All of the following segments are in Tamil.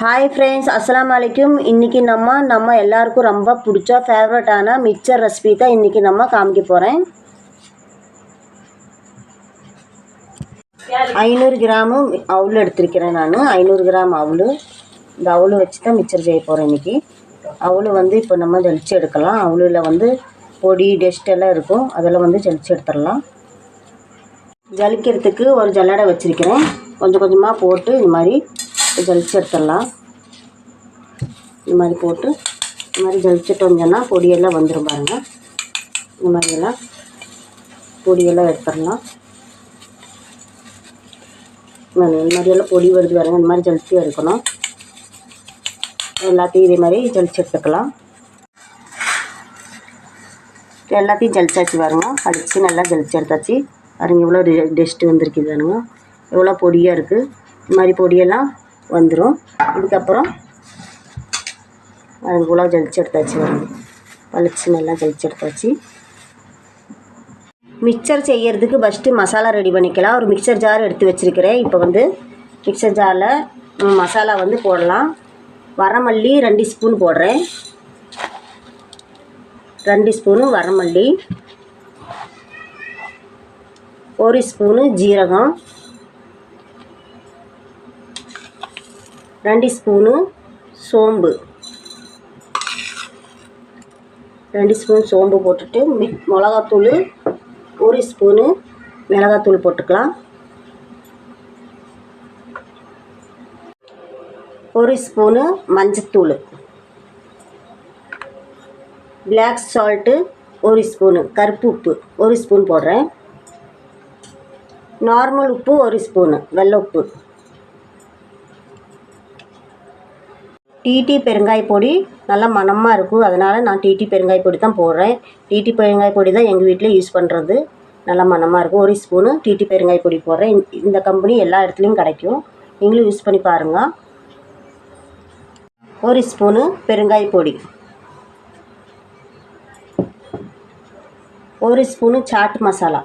ஹாய் ஃப்ரெண்ட்ஸ் அஸ்லாம் வலைக்கும் இன்றைக்கி நம்ம நம்ம எல்லாருக்கும் ரொம்ப பிடிச்ச ஃபேவரட்டான மிக்சர் ரெசிபி தான் இன்றைக்கி நம்ம காமிக்க போகிறேன் ஐநூறு கிராமு அவுள் எடுத்திருக்கிறேன் நான். ஐநூறு கிராம் அவுள் இந்த அவுள் வச்சு தான் மிக்சர் செய்ய போகிறேன் இன்றைக்கி அவுள் வந்து இப்போ நம்ம ஜலிச்சு எடுக்கலாம். அவுளில் வந்து பொடி டஸ்ட் எல்லாம் இருக்கும். அதெல்லாம் வந்து ஜலிச்சு எடுத்துடலாம். ஜலிக்கிறதுக்கு ஒரு ஜல்லடை வச்சுருக்கிறேன். கொஞ்சம் கொஞ்சமாக போட்டு இந்த மாதிரி ஜலிச்சு எடுத்துடலாம் இந்த மாதிரி போட்டு இந்த மாதிரி ஜலிச்சுட்டு சொன்னால் பொடியெல்லாம் வந்துடும் பாருங்கள் இந்த மாதிரியெல்லாம் பொடியெல்லாம் எடுத்துடலாம். இந்த மாதிரியெல்லாம் பொடி வருது பாருங்கள் இந்த மாதிரி ஜலிச்சு எடுக்கணும் எல்லாத்தையும் இதே மாதிரி ஜலிச்சு எடுத்துக்கலாம் எல்லாத்தையும் ஜலிச்சாச்சு பாருங்க. அடித்து நல்லா ஜலிச்சு எடுத்தாச்சு பாருங்கள் இவ்வளோ டெஸ்ட்டு வந்திருக்குது பாருங்க. எவ்வளோ பொடியாக இருக்குது இந்த மாதிரி பொடியெல்லாம் வந்துடும் இதுக்கப்புறம் அது இவ்வளோ ஜலிச்சு எடுத்தாச்சு பாருங்க. பளிச்சு நல்லா ஜலிச்சு எடுத்தாச்சு. மிக்சர் செய்யறதுக்கு ஃபஸ்ட்டு மசாலா ரெடி பண்ணிக்கலாம். ஒரு மிக்சர் ஜார் எடுத்து வச்சுருக்கிறேன். இப்போ வந்து மிக்சர் ஜாரில் மசாலா வந்து போடலாம். வரமல்லி ரெண்டு ஸ்பூன் போடுறேன். ரெண்டு ஸ்பூனு வரமல்லி. ஒரு ஸ்பூனு ஜீரகம். ரெண்டு ஸ்பூனு சோம்பு. ரெண்டு ஸ்பூன் சோம்பு போட்டுட்டு மிக் மிளகாத்தூள் ஒரு ஸ்பூனு மிளகாத்தூள் போட்டுக்கலாம். ஒரு ஸ்பூனு மஞ்சத்தூள். பிளாக் சால்ட்டு ஒரு ஸ்பூனு. கருப்பு உப்பு ஒரு ஸ்பூன் போடுறேன். நார்மல் உப்பு ஒரு ஸ்பூனு. வெள்ளை உப்பு. டிடி பெருங்காய பொடி நல்லா மணமாக இருக்கும். அதனால் நான் டிடி பெருங்காய பொடி தான் போடுறேன். டிடி பெருங்காய பொடி தான் எங்கள் வீட்டில் யூஸ் பண்ணுறது நல்லா மணமாக இருக்கும். ஒரு ஸ்பூனு டிடி பெருங்காய பொடி போடுறேன். இந்த- இந்த கம்பெனி எல்லா இடத்துலையும் கிடைக்கும். நீங்களும் யூஸ் பண்ணி பாருங்கள் ஒரு ஸ்பூனு பெருங்காய பொடி. ஒரு ஸ்பூனு சாட் மசாலா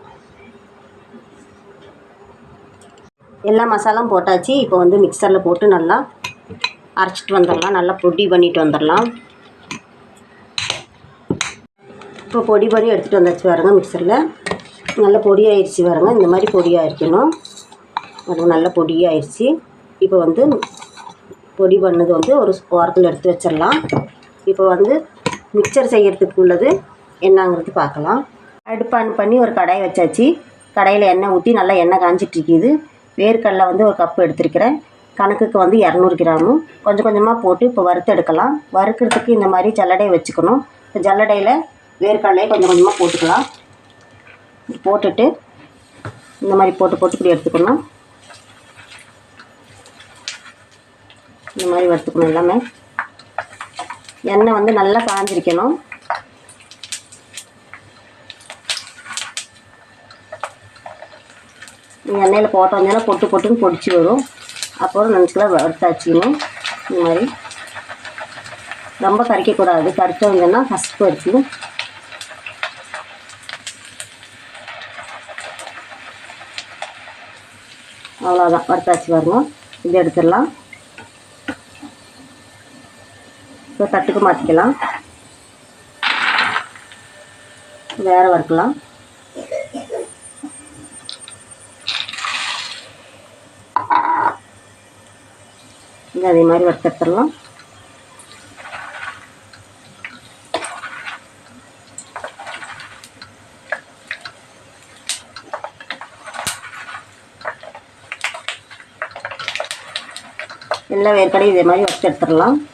எல்லா மசாலாவும் போட்டாச்சு. இப்போ வந்து மிக்சரில் போட்டு நல்லா அரைச்சிட்டு வந்துடலாம். நல்லா பொடி பண்ணிட்டு வந்துடலாம். இப்போ பொடி பண்ணி எடுத்துகிட்டு வந்தாச்சு பாருங்க மிக்சரில் நல்ல பொடி ஆயிடுச்சு பாருங்க. இந்த மாதிரி பொடியாக இருக்கணும் பாருங்க நல்ல பொடியாயிருச்சு இப்போ வந்து பொடி பண்ணது வந்து ஒரு ஓரத்தில் எடுத்து வச்சிடலாம். இப்போ வந்து மிக்சர் செய்கிறதுக்கு உள்ளது என்னங்கிறது பார்க்கலாம். அடுப்பு ஆன் பண்ணி ஒரு கடாய் வச்சாச்சு. கடையில் எண்ணெய் ஊற்றி நல்லா எண்ணெய் காஞ்சிட்டு இருக்குது. வேர்க்கடலை வந்து ஒரு கப் எடுத்திருக்கிறேன். கணக்குக்கு வந்து இரநூறு கிராமும் கொஞ்சம் கொஞ்சமாக போட்டு இப்போ வறுத்து எடுக்கலாம். வறுக்கிறதுக்கு இந்த மாதிரி ஜல்லடையை வச்சுக்கணும். இப்போ ஜல்லடையில் வேர்க்கடலையை கொஞ்சம் கொஞ்சமாக போட்டுக்கலாம். போட்டுட்டு இந்த மாதிரி போட்டு போட்டு இப்படி எடுத்துக்கணும். இந்த மாதிரி வறுத்துக்கணும் எல்லாமே. எண்ணெய் வந்து நல்லா காஞ்சிருக்கணும். எண்ணெயில் போட்டோம் வந்தோன்னா பொட்டு பொட்டுன்னு பொடிச்சு வரும். அப்புறம் நினச்சிக்கலாம் வறுத்தாச்சுக்கணும் இந்த மாதிரி. ரொம்ப கறிக்கக்கூடாது கறிச்ச ஃபஸ்ட்டு கசப்பு அவ்வளோதான் வறுத்தாச்சு வரணும் இது எடுத்துடலாம். இப்போ தட்டுக்கு மாற்றிக்கலாம் வேறு வறுக்கலாம். இது அதே மாதிரி வறுத்தெடுத்துடலாம் எல்லா வேர்க்கடையும் இதே மாதிரி வறுத்து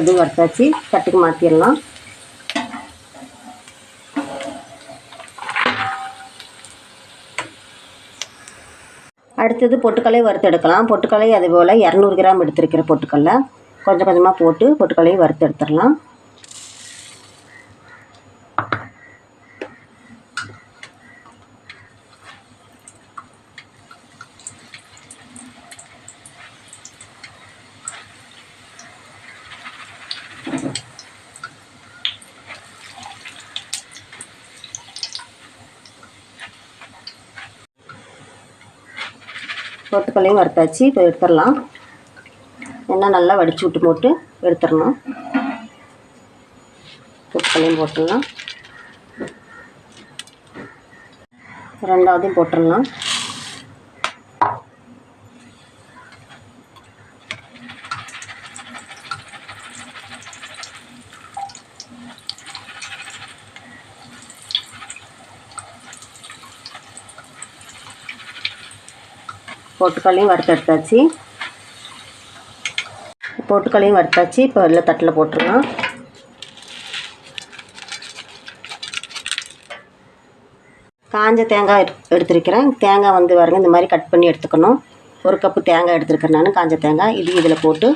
எடுத்துடலாம் எதுவும் வறுத்தாச்சு. தட்டுக்கு மாற்றிடலாம் அடுத்தது பொட்டுக்கலையை வறுத்து எடுக்கலாம் அதுபோல் போல் இரநூறு கிராம் எடுத்திருக்கிற பொட்டுக்கல்லை கொஞ்சம் கொஞ்சமாக போட்டு பொட்டுக்கலையை வறுத்து எடுத்துடலாம் பொட்டுக்கல்லையும் வறுத்தாச்சு. இப்போ எடுத்துடலாம். எண்ணெய் நல்லா வடித்து விட்டு போட்டு எடுத்துடணும். பொட்டுக்கல்லையும் போட்டுடலாம். ரெண்டாவதையும் போட்டுடலாம். பொட்டுக்கல்லையும் வறுத்து எடுத்தாச்சு பொட்டுக்கல்லையும் வறுத்தாச்சு. இப்போ எல்லாம் தட்டில் போட்டுடலாம். காஞ்ச தேங்காய் எடுத்துருக்கிறேன் எடுத்திருக்கிறேன். தேங்காய் வந்து பாருங்க இந்த மாதிரி கட் பண்ணி எடுத்துக்கணும். ஒரு கப்பு தேங்காய் எடுத்துருக்கிறேன் நான் காஞ்ச தேங்காய். இது இதில் போட்டு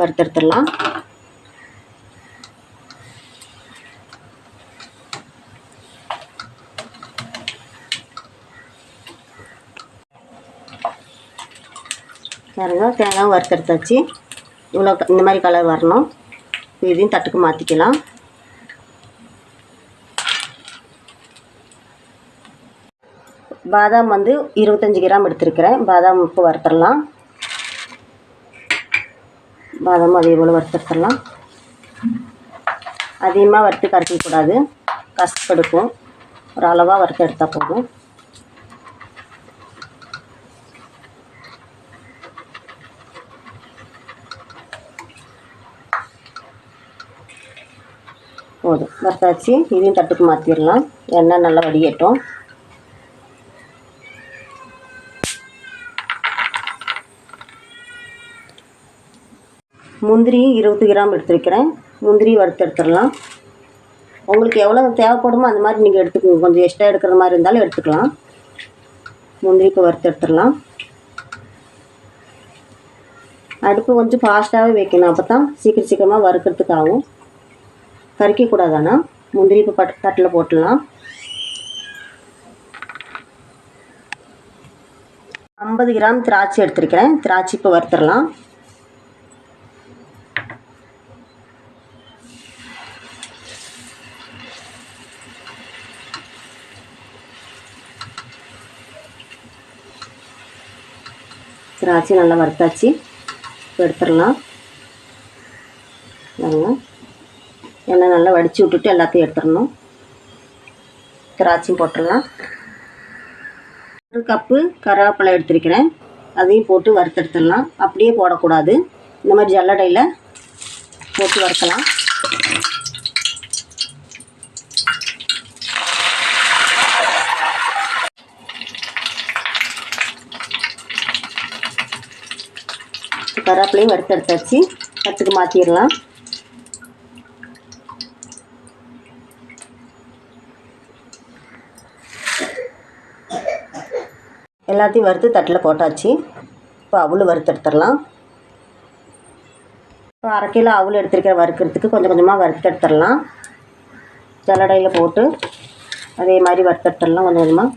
வறுத்தெடுத்துடலாம். பாருங்கள் தேங்காய் வறுத்தெடுத்தாச்சு இவ்வளோ க- இந்த மாதிரி கலர் வரணும். இதையும் தட்டுக்கு மாற்றிக்கலாம் பாதாம் வந்து இருபத்தஞ்சி கிராம் எடுத்துருக்கிறேன். பாதாம் உப்பு வறுத்துடலாம். பாதாம் அதே போல் வறுத்துடலாம் அதிகமாக வறுத்து கரைக்கக்கூடாது. கஷ்டப்படுக்கும் ஒரு அளவாக வறுத்து எடுத்தால் போதும். போதும். வறுத்தாச்சு இதையும் தட்டுக்கு மாற்றிடலாம் எண்ணெய் நல்லா வடிகட்டும். முந்திரி இருபது கிராம் எடுத்துருக்கிறேன். முந்திரி வறுத்து எடுத்துடலாம். உங்களுக்கு எவ்வளோ தேவைப்படுமோ அந்த மாதிரி நீங்கள் எடுத்துக்கோங்க. கொஞ்சம் எக்ஸ்ட்ரா எடுக்கிற மாதிரி இருந்தாலும் எடுத்துக்கலாம். முந்திரி இப்போ வறுத்து எடுத்துடலாம். அடுப்பு கொஞ்சம் ஃபாஸ்ட்டாகவே வைக்கணும். அப்போ தான் சீக்கிரம் சீக்கிரமாக வறுக்கிறதுக்கு ஆகும். பறிக்கக்கூடாதானா முந்திரி இப்போ பட் தட்டில் போட்டுடலாம். ஐம்பது கிராம் திராட்சை எடுத்திருக்கிறேன். திராட்சை இப்போ வறுத்துடலாம். திராட்சை நல்லா வறுத்தாச்சு. எடுத்துடலாம் பாருங்க எண்ணெய் நல்லா வடித்து விட்டுட்டு எல்லாத்தையும் எடுத்துடணும். திராட்சையும் போட்டுடலாம். ஒரு கப்பு கருவேப்பிலை எடுத்திருக்கிறேன். அதையும் போட்டு வறுத்தெடுத்துடலாம். அப்படியே போடக்கூடாது. இந்த மாதிரி ஜல்லடையில் போட்டு வறுக்கலாம். கருவேப்பிலையும் வறுத்தெடுத்தாச்சு. தட்டுக்கு மாற்றிடலாம் எல்லாத்தையும் வறுத்து தட்டில் போட்டாச்சு. இப்போ அவள் வறுத்தெடுத்துடலாம் இப்போ அரை கிலோ அவல் எடுத்துருக்கிற வறுக்கிறதுக்கு கொஞ்சம் கொஞ்சமாக வறுத்து எடுத்துடலாம். ஜல்லடையில் போட்டு அதே மாதிரி வறுத்து எடுத்துடலாம் கொஞ்சம் கொஞ்சமாக.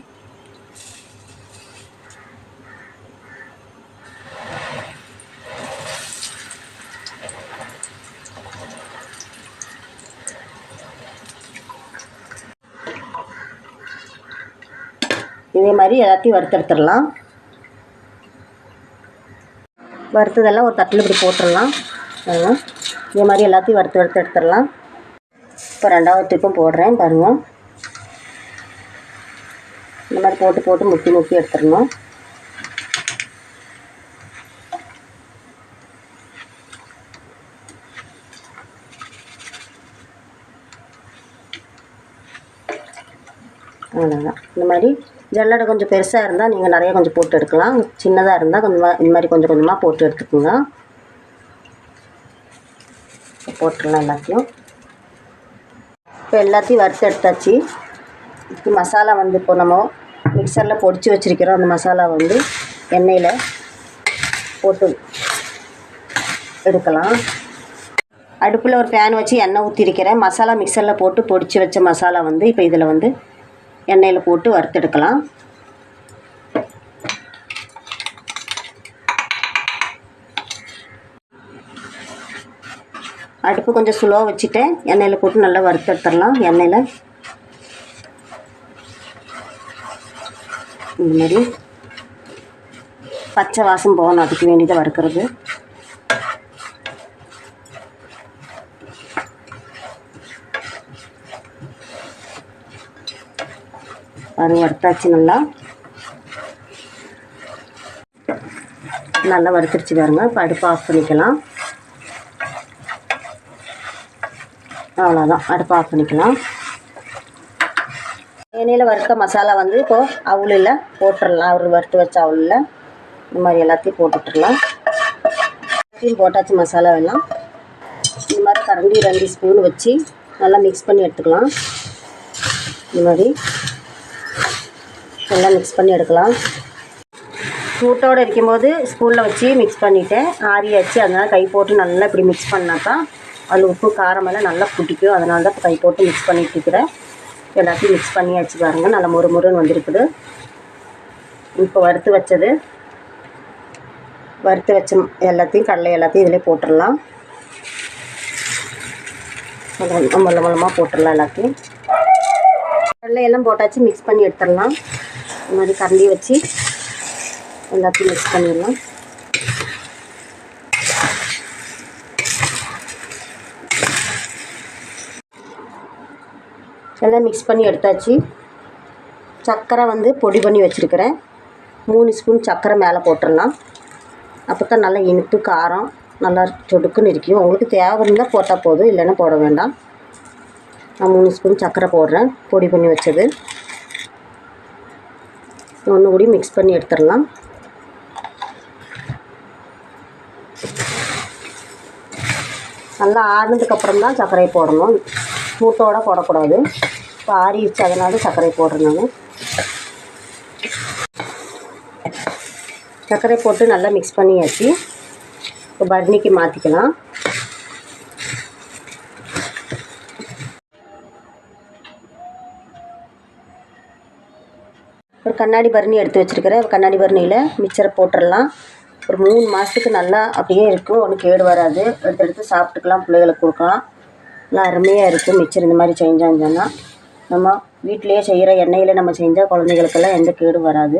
இதே மாதிரி எல்லாத்தையும் வறுத்தெடுத்துடலாம் வறுத்ததெல்லாம் ஒரு தட்டில் இப்படி போட்டுடலாம். இதே மாதிரி எல்லாத்தையும் வறுத்து வறுத்து எடுத்துடலாம். இப்போ ரெண்டாவது டிப்பும் போடுறேன் பாருங்கள் இந்த மாதிரி போட்டு போட்டு முக்கி முக்கி எடுத்துடணும். அவ்வளோதான் இந்த மாதிரி ஜல்லடை கொஞ்சம் பெருசாக இருந்தால் நீங்கள் நிறைய கொஞ்சம் போட்டு எடுக்கலாம். சின்னதாக இருந்தால் கொஞ்சமாக இந்த மாதிரி கொஞ்சம் கொஞ்சமாக போட்டு எடுத்துக்கோங்க. போட்டுடலாம் எல்லாத்தையும். இப்போ எல்லாத்தையும் வறுத்து எடுத்தாச்சு. இப்போ மசாலா வந்து இப்போ நம்ம மிக்சரில் பொடிச்சு வச்சுருக்கிறோம். அந்த மசாலா வந்து எண்ணெயில் போட்டு எடுக்கலாம். அடுப்பில் ஒரு பேன் வச்சு எண்ணெய் ஊற்றிருக்கிறேன் மசாலா மிக்சரில் போட்டு பொடிச்சு வச்ச மசாலா வந்து இப்போ இதில் வந்து எண்ணெயில் போட்டு வறுத்தெடுக்கலாம். அடுப்பு கொஞ்சம் ஸ்லோவாக வச்சுட்டேன். எண்ணெயில் போட்டு நல்லா வறுத்தெடுத்துடலாம் எண்ணெயில். இந்த மாதிரி பச்சை வாசம் போகணும். அதுக்கு வேண்டியதை வறுக்கிறது. அது வறுத்தாச்சு நல்லா. நல்லா வறுத்துருச்சு பாருங்க. இப்போ அடுப்பு ஆஃப் பண்ணிக்கலாம். அவ்வளோதான் அடுப்பு ஆஃப் பண்ணிக்கலாம். எண்ணெயில் வறுத்த மசாலா வந்து இப்போது அவுளில் போட்டுடலாம் அவர் வறுத்து வச்ச அவுளில். இந்த மாதிரி எல்லாத்தையும் போட்டுட்டுடலாம் எல்லாத்தையும் போட்டாச்சு மசாலா எல்லாம். இந்த மாதிரி கரண்டி ரெண்டு ஸ்பூன் வச்சு நல்லா மிக்ஸ் பண்ணி எடுத்துக்கலாம். இந்த மாதிரி. நல்லா மிக்ஸ் பண்ணி எடுக்கலாம். சூட்டோடு இருக்கும்போது ஸ்பூனில் வச்சு மிக்ஸ் பண்ணிவிட்டேன் ஆறியாச்சு அதனால் கை போட்டு நல்லா இப்படி மிக்ஸ் பண்ணாக்கா அது உப்பு காரமெல்லாம் நல்லா பிடிக்கும். அதனால தான் கை போட்டு மிக்ஸ் பண்ணிகிட்டு இருக்கிறேன். எல்லாத்தையும் மிக்ஸ் பண்ணியாச்சு பாருங்கள் நல்லா முறு முறுன்னு வந்திருக்குது. இப்போ வறுத்து வச்சது. வறுத்து வச்ச எல்லாத்தையும் கடலை எல்லாத்தையும் இதிலே போட்டுடலாம். மொல்ல மொல்லமாக போட்டுடலாம் எல்லாத்தையும். கடலை எல்லாம் போட்டாச்சு மிக்ஸ் பண்ணி எடுத்துடலாம். இந்த மாதிரி கரண்டி வச்சு எல்லாத்தையும் மிக்ஸ் பண்ணிடலாம். எல்லாம் மிக்ஸ் பண்ணி எடுத்தாச்சு. சர்க்கரை வந்து பொடி பண்ணி வச்சுருக்கிறேன். மூணு ஸ்பூன் சர்க்கரை மேலே போட்டுடலாம். அப்போ தான் நல்லா இனிப்பு காரம் நல்லா சொடுக்குன்னு இருக்கும். உங்களுக்கு தேவை இருந்தால் போட்டால் போதும் இல்லைன்னா போட வேண்டாம். நான் மூணு ஸ்பூன் சர்க்கரை போடுறேன். பொடி பண்ணி வச்சது. ஒன்று கூடி மிக்ஸ் பண்ணி எடுத்துடலாம். நல்லா ஆறுனதுக்கப்புறம் தான் சர்க்கரை போடணும். மூட்டோட போடக்கூடாது. இப்போ ஆறிடுச்சு அதனால சர்க்கரை போடுறேன் நான். சர்க்கரை போட்டு நல்லா மிக்ஸ் பண்ணியாச்சு. இப்போ பர்னிக்கு மாற்றிக்கலாம் கண்ணாடி பரணி எடுத்து வச்சுருக்கிறேன் கண்ணாடி பரணியில் மிச்சரை போட்டுடலாம். ஒரு மூணு மாதத்துக்கு நல்லா அப்படியே இருக்கும். ஒன்றும் கேடு வராது. எடுத்து எடுத்து சாப்பிட்டுக்கலாம். பிள்ளைகளுக்கு கொடுக்கலாம். நல்லா அருமையாக இருக்கும். மிச்சர் இந்த மாதிரி செஞ்சாங்கன்னா நம்ம வீட்டிலையே செய்கிற எண்ணெயில் நம்ம செஞ்சால் குழந்தைகளுக்கெல்லாம் எந்த கேடும் வராது.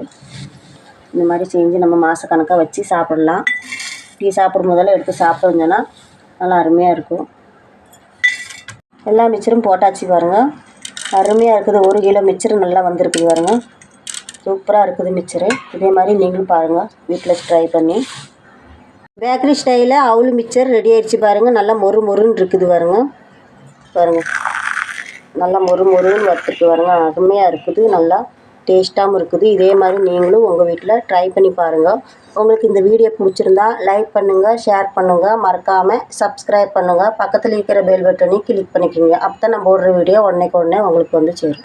இந்த மாதிரி செஞ்சு நம்ம மாதக்கணக்காக வச்சு சாப்பிட்லாம். டீ சாப்பிடும் போதெல்லாம் எடுத்து சாப்பிட்டோம்னா நல்லா அருமையாக இருக்கும். எல்லா மிச்சரும் போட்டாச்சு பாருங்கள் அருமையாக இருக்குது. ஒரு கிலோ மிச்சர் நல்லா வந்திருக்குது பாருங்கள் சூப்பராக இருக்குது மிச்சரு. இதே மாதிரி நீங்களும் பாருங்கள் வீட்டில் ட்ரை பண்ணி. பேக்கரி ஸ்டைலில் அவுள் மிச்சர் ரெடி ஆயிடுச்சு பாருங்கள் நல்லா மொறு மொறுன்னு இருக்குது பாருங்கள் பாருங்கள் நல்லா மொறு மொறுன்னு வறுத்துட்டு பாருங்க. அருமையாக இருக்குது. நல்லா டேஸ்ட்டாகவும் இருக்குது. இதே மாதிரி நீங்களும் உங்கள் வீட்டில் ட்ரை பண்ணி பாருங்கள் உங்களுக்கு இந்த வீடியோ பிடிச்சிருந்தா லைக் பண்ணுங்கள் ஷேர் பண்ணுங்கள் மறக்காமல் சப்ஸ்கிரைப் பண்ணுங்கள் பக்கத்தில் இருக்கிற பெல் பட்டனையும் கிளிக் பண்ணிக்கோங்க. அப்போ தான் நான் போடுற வீடியோ உடனே உடனே உங்களுக்கு வந்து சேரும்.